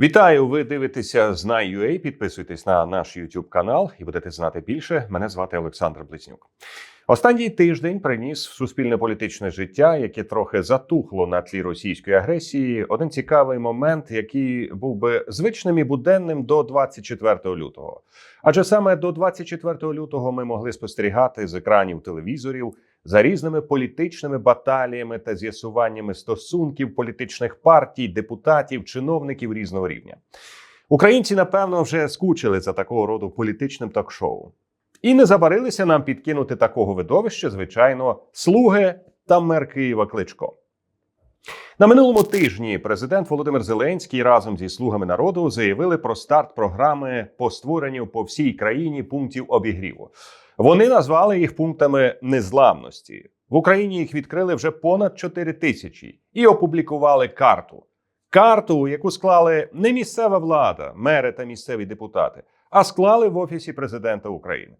Вітаю! Ви дивитеся Знай.ua, Підписуйтесь на наш YouTube канал і будете знати більше. Мене звати Олександр Близнюк. Останній тиждень приніс в суспільне політичне життя, яке трохи затухло на тлі російської агресії. Один цікавий момент, який був би звичним і буденним до 24 лютого. Адже саме до 24 лютого ми могли спостерігати з екранів телевізорів за різними політичними баталіями та з'ясуваннями стосунків політичних партій, депутатів, чиновників різного рівня. Українці, напевно, вже скучили за такого роду політичним ток-шоу. І не забарилися нам підкинути такого видовища, звичайно, слуги та мер Києва Кличко. На минулому тижні президент Володимир Зеленський разом зі слугами народу заявили про старт програми по створенню по всій країні пунктів обігріву. Вони назвали їх пунктами незламності. В Україні їх відкрили вже понад 4 тисячі і опублікували карту. Карту, яку склали не місцева влада, мери та місцеві депутати, а склали в офісі президента України.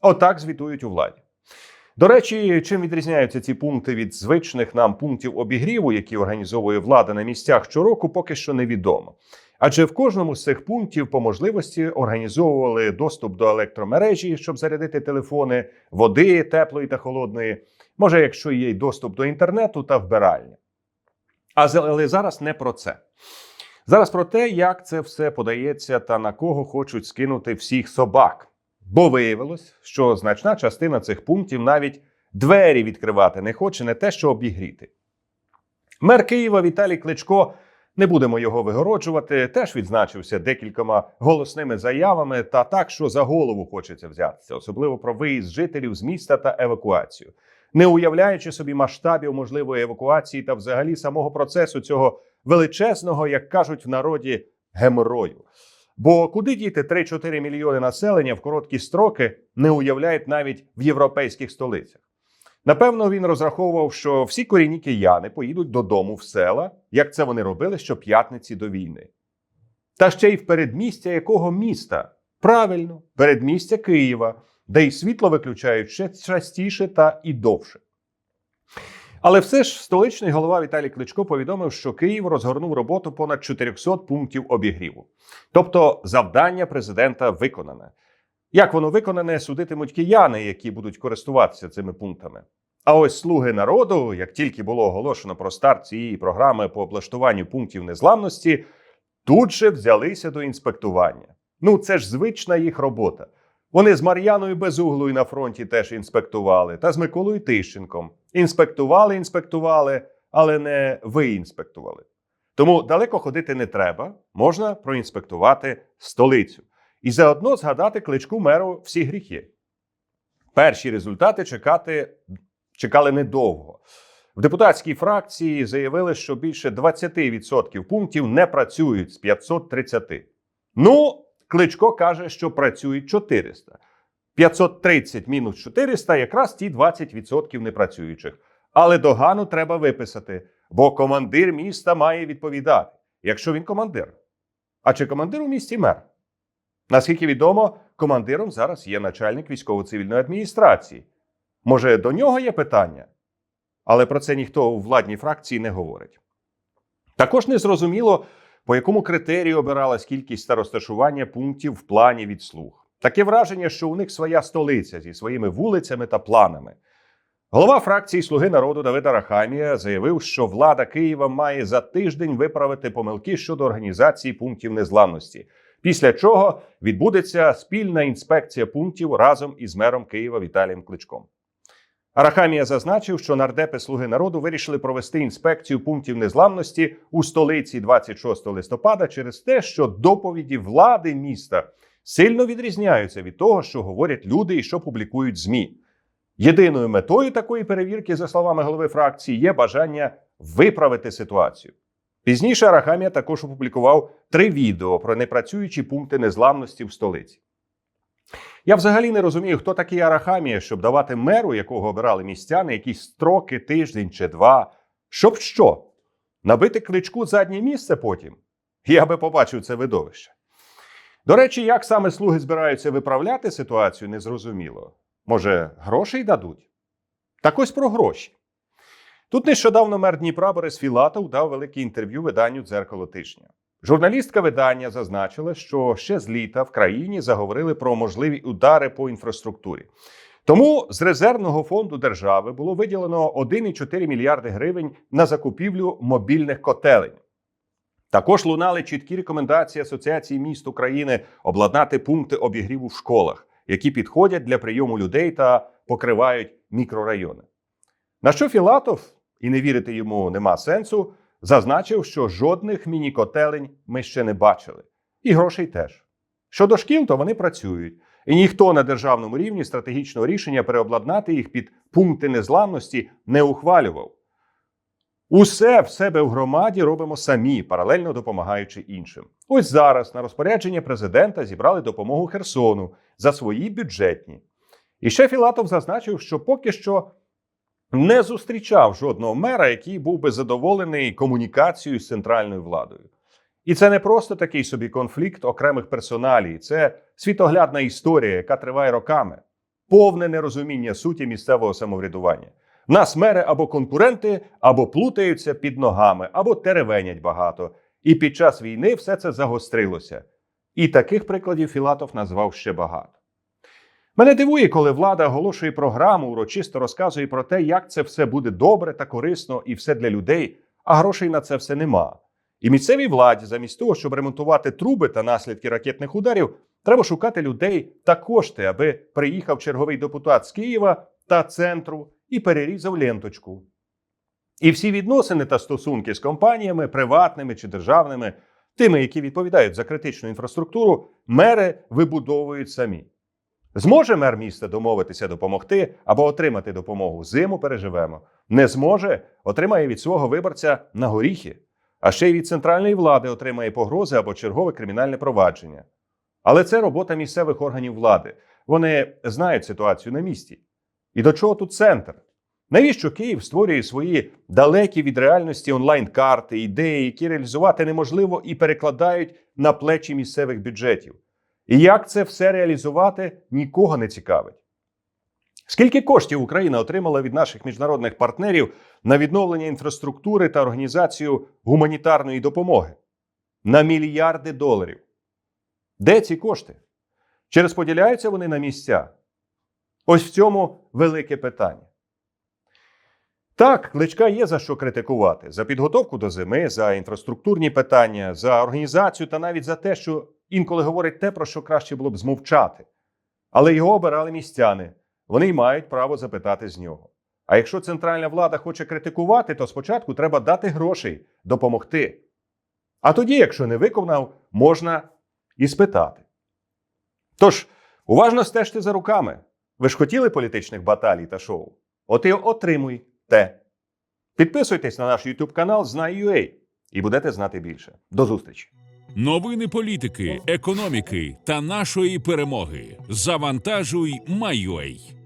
Отак звітують у владі. До речі, чим відрізняються ці пункти від звичних нам пунктів обігріву, які організовує влада на місцях щороку, поки що невідомо. Адже в кожному з цих пунктів по можливості організовували доступ до електромережі, щоб зарядити телефони, води теплої та холодної. Може, якщо є й доступ до інтернету та вбиральні. Але зараз не про це. Зараз про те, як це все подається та на кого хочуть скинути всіх собак. Бо виявилось, що значна частина цих пунктів навіть двері відкривати не хоче, не те, що обігріти. Мер Києва Віталій Кличко, не будемо його вигороджувати, теж відзначився декількома голосними заявами та так, що за голову хочеться взятися, особливо про виїзд жителів з міста та евакуацію, не уявляючи собі масштабів можливої евакуації та взагалі самого процесу цього величезного, як кажуть в народі, геморою. Бо куди діти 3-4 мільйони населення в короткі строки не уявляють навіть в європейських столицях. Напевно, він розраховував, що всі корінні кияни поїдуть додому в села, як це вони робили щоп'ятниці до війни. Та ще й в передмістя якого міста? Правильно, передмістя Києва, де й світло виключають ще частіше та і довше. Але все ж столичний голова Віталій Кличко повідомив, що Київ розгорнув роботу понад 400 пунктів обігріву. Тобто завдання президента виконане. Як воно виконане, судитимуть кияни, які будуть користуватися цими пунктами. А ось слуги народу, як тільки було оголошено про старт цієї програми по облаштуванню пунктів незламності, тут же взялися до інспектування. Ну, це ж звична їх робота. Вони з Мар'яною Безуглою на фронті теж інспектували, та з Миколою Тищенком. Інспектували, інспектували, але не виінспектували. Тому далеко ходити не треба, можна проінспектувати столицю і заодно згадати кличку меру всі гріхи. Перші результати чекати чекали недовго. В депутатській фракції заявили, що більше 20% пунктів не працюють з 530. Ну, Кличко каже, що працюють 400. 530 мінус 400 якраз ті 20% непрацюючих. Але догану треба виписати, бо командир міста має відповідати, якщо він командир. А чи командир у місті мер? Наскільки відомо, командиром зараз є начальник військово-цивільної адміністрації. Може, до нього є питання? Але про це ніхто у владній фракції не говорить. Також не зрозуміло, по якому критерію обиралась кількість та розташування пунктів в плані від слуг. Таке враження, що у них своя столиця зі своїми вулицями та планами. Голова фракції Слуги народу Давида Рахамія заявив, що влада Києва має за тиждень виправити помилки щодо організації пунктів незламності. Після чого відбудеться спільна інспекція пунктів разом із мером Києва Віталієм Кличком. Арахамія зазначив, що нардепи Слуги народу вирішили провести інспекцію пунктів незламності у столиці 26 листопада через те, що доповіді влади міста сильно відрізняються від того, що говорять люди і що публікують ЗМІ. Єдиною метою такої перевірки, за словами голови фракції, є бажання виправити ситуацію. Пізніше Арахамія також опублікував три відео про непрацюючі пункти незламності в столиці. Я взагалі не розумію, хто такий Арахамія, щоб давати меру, якого обирали містяни, якісь строки, тиждень чи два. Щоб що? Набити кличку заднє місце потім? Я би побачив це видовище. До речі, як саме слуги збираються виправляти ситуацію, незрозуміло. Може, грошей дадуть? Так ось про гроші. Тут нещодавно мер Дніпра Борис Філатов дав велике інтерв'ю виданню Дзеркало тижня. Журналістка видання зазначила, що ще з літа в країні заговорили про можливі удари по інфраструктурі. Тому з резервного фонду держави було виділено 1,4 мільярди гривень на закупівлю мобільних котелень. Також лунали чіткі рекомендації Асоціації міст України обладнати пункти обігріву в школах, які підходять для прийому людей та покривають мікрорайони. На що Філатов, і не вірити йому нема сенсу, зазначив, що жодних міні-котелень ми ще не бачили, і грошей теж. Щодо шкіл, то вони працюють, і ніхто на державному рівні стратегічного рішення переобладнати їх під пункти незламності не ухвалював. Усе в себе в громаді робимо самі, паралельно допомагаючи іншим. Ось зараз на розпорядження президента зібрали допомогу Херсону за свої бюджетні. І ще Філатов зазначив, що поки що не зустрічав жодного мера, який був би задоволений комунікацією з центральною владою. І це не просто такий собі конфлікт окремих персоналій, це світоглядна історія, яка триває роками, повне нерозуміння суті місцевого самоврядування. Нас мери або конкуренти, або плутаються під ногами, або теревенять багато. І під час війни все це загострилося. І таких прикладів Філатов назвав ще багато. Мене дивує, коли влада оголошує програму, урочисто розказує про те, як це все буде добре та корисно і все для людей, а грошей на це все нема. І місцевій владі, замість того, щоб ремонтувати труби та наслідки ракетних ударів, треба шукати людей та кошти, аби приїхав черговий депутат з Києва та центру і перерізав ленточку. І всі відносини та стосунки з компаніями, приватними чи державними, тими, які відповідають за критичну інфраструктуру, мери вибудовують самі. Зможе мер міста домовитися допомогти або отримати допомогу. Зиму переживемо. Не зможе, отримає від свого виборця на горіхи, а ще й від центральної влади отримає погрози або чергове кримінальне провадження. Але це робота місцевих органів влади. Вони знають ситуацію на місці. І до чого тут центр? Навіщо Київ створює свої далекі від реальності онлайн-карти, ідеї, які реалізувати неможливо і перекладають на плечі місцевих бюджетів? І як це все реалізувати, нікого не цікавить. Скільки коштів Україна отримала від наших міжнародних партнерів на відновлення інфраструктури та організацію гуманітарної допомоги? На мільярди доларів. Де ці кошти? Чи розподіляються вони на місця? Ось в цьому велике питання. Так, кличка є за що критикувати: за підготовку до зими, за інфраструктурні питання, за організацію та навіть за те, що інколи говорить те, про що краще було б змовчати. Але його обирали містяни. Вони й мають право запитати з нього. А якщо центральна влада хоче критикувати, то спочатку треба дати грошей, допомогти. А тоді, якщо не виконав, можна і спитати. Тож, уважно стежте за руками. Ви ж хотіли політичних баталій та шоу? От і отримуйте. Підписуйтесь на наш YouTube канал Знай.ua і будете знати більше. До зустрічі! Новини політики, економіки та нашої перемоги. Завантажуй Майой.